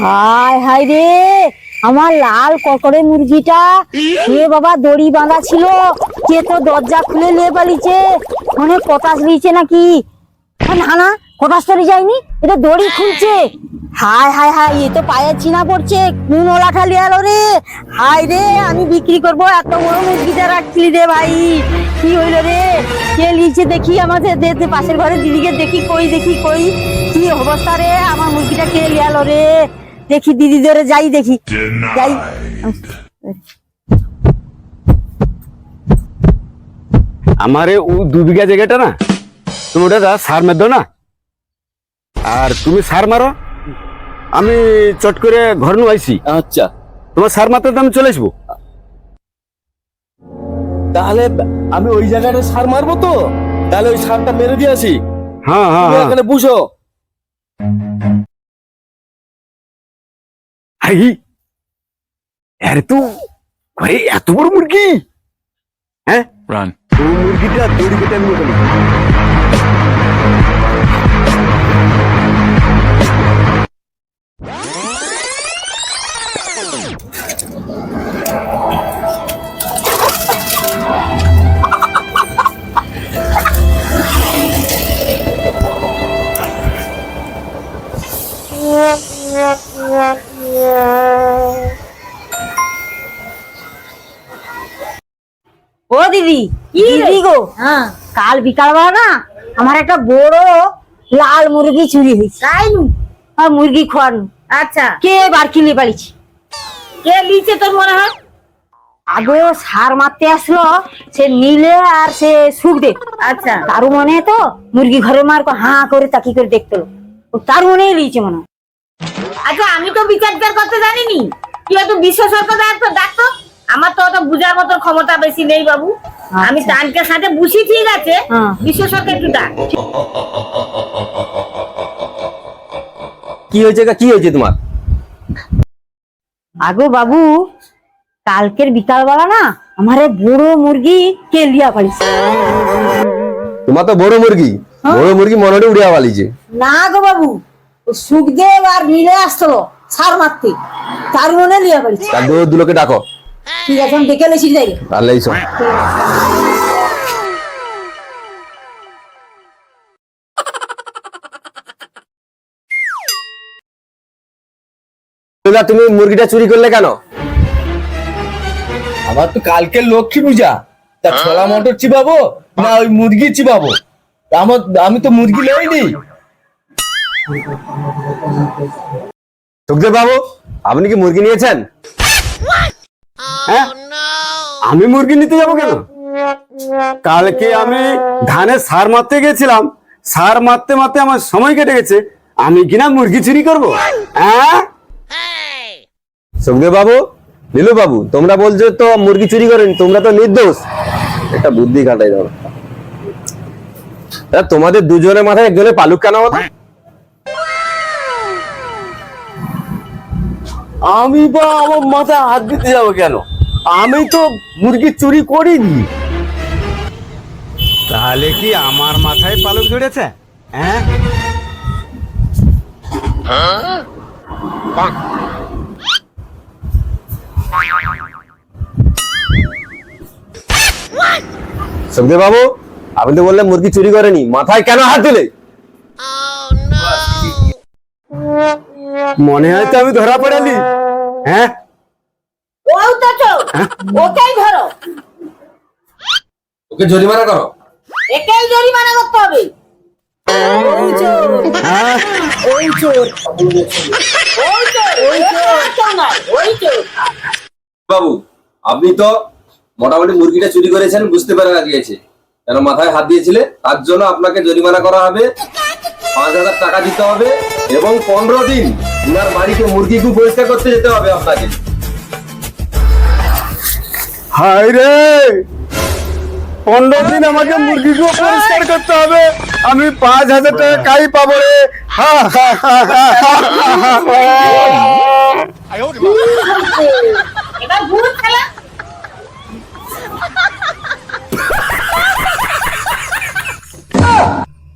হায় হায় রে! আমার লাল ককড়ে মুরগিটা। এ বাবা, দড়ি বাঁধা ছিল। কে তো দরজা খুলে নিয়ে পালিছে অনেক কটাস লিয়েছে নাকি? না না কটাস তরি যায়নি। এটা দড়ি খুলছে। হায় হায় হায়, এ তো পায়ের চিনা পড়ছে। কোন ওলাঠা লিয়ালো রে? হায় রে, আমি বিক্রি করব এত বড় মুরগিটা রাখছিলি রে ভাই। কি হইল রে? কে লিয়েছে দেখি আমাদের পাশের ঘরের দিদিকে দেখি, কই দেখি, কই। কি অবস্থা রে? আমার মুরগিটা কে লিয়ালো রে? দেখি দিদি ধরে যাই দেখি। যাই। আমারে ও দু বিঘা জায়গাটা না তুমি ওটা সার মেদ না। আর তুমি সার মারো। আমি চট করে ঘর নু আইসি আচ্ছা। তোমার সার মারতে তো আমি চলে আসব। তাহলে আমি ওই জায়গাটা সার মারবো তো? তাহলে ওই সারটা মেরে দিয়ে আসি। হ্যাঁ হ্যাঁ হ্যাঁ। এখানে বুঝো আই আরে তো ঘরে এত বড় মুরগি? হ্যাঁ? মুরগিটা দড়ি কেটে আমি ও দিদি দিদি? গো? হ্যাঁ। কাল বিকাল বেলা না আমার একটা বড় লাল মুরগি চুরি হয়েছে। তাই নু আর মুরগি খোয়ানো। আচ্ছা। কে বার কিনে পালিছি কে লিচে তোর মনে হয়? আগে সার মারতে আসলো সে নীলে আর সে সুখদেব। আচ্ছা। তার মনে তো মুরগি ঘরে মার হাঁ করে তাকি করে দেখতো ও তার মনেই লিয়েছে মনে হয়। আচ্ছা আমি তো বিচার করতে জানিনি। তুই একটু বিশেষজ্ঞ ডাক্তার ডাক্তার। আমার তো অত বুঝার মতো ক্ষমতা বেশি নেই বাবু। আমি আচ্ছা। টানকে সাথে বুঝি ঠিক আছে? হ্যাঁ। বিশেষজ্ঞ একটু ডাক কি হয়েছে কি? হয়েছে তোমার? আগো বাবু কালকের বিকাল বেলা না আমার বড় মুরগি কে লিয়া পালিছে? তোমার তো বড় মুরগি। বড় মুরগি মনে উড়িয়া পালিছে। না গো বাবু সুখদেব আর নীলে আসতো সার মারতে। তার মনে লিয়া পালিছে। দুলোকে ডাকো। ঠিক আছে আমি ডেকে লেছি যাই। তাহলে এইসব তুমি মুরগিটা চুরি করলে কেন? আমার তো কালকে লক্ষ্মী পূজা। তা ছোলা মটর চিবাবো না ওই মুরগি চিবাবো? তা আমার আমি তো মুরগি লইনি। সুখদেব বাবু আপনি কি মুরগি নিয়েছেন? হ্যাঁ? আমি মুরগি নিতে যাব কেন? কালকে আমি ধানের সার মারতে গেছিলাম। সার মারতে মারতে আমার সময় কেটে গেছে। আমি কিনা মুরগি চুরি করব? হ্যাঁ? সুখদেব বাবু নীলু বাবু তোমরা বলছো তো মুরগি চুরি করেন তোমরা তো নির্দোষ। একটা বুদ্ধি কাটাই দাও। তোমাদের দুজনের মাথায় একজনের পালুক কেন হতো আমি বা আমার মাথায় হাত দিতে যাব কেন? আমি তো মুরগি চুরি করিনি। তাহলে কি আমার মাথায় পালক ধরেছে? হ্যাঁ? সুখদেব বাবু আপনি তো বললেন মুরগি চুরি করেনি। মাথায় কেন হাত দিলে? মনে হয় তো আমি ধরা পড়ালি হ্যাঁ? ওও তো চোর ওকেই ধরো। ওকে জরিমানা করো। একেই জরিমানা করতে হবে। হ্যাঁ? ওই চোর। ওই চোর। ওই চোর। ওই চোর। বাবু আপনি তো মোটামুটি মুরগিটা চুরি করেছেন বুঝতে পারা গিয়েছে কেন মাথায় হাত দিয়েছিলে? তার জন্য আপনাকে জরিমানা করা হবে। পাঁচ হাজার টাকা দিতে হবে এবং পনেরো দিন উনার বাড়িতে মুরগিকে পরিষ্কার করতে যেতে হবে আপনাকে। হায় রে! পনেরো দিন আমাকে মুরগিকে পরিষ্কার করতে হবে। আমি পাঁচ হাজার টাকা কাই পাবো রে? হা, হা, হা,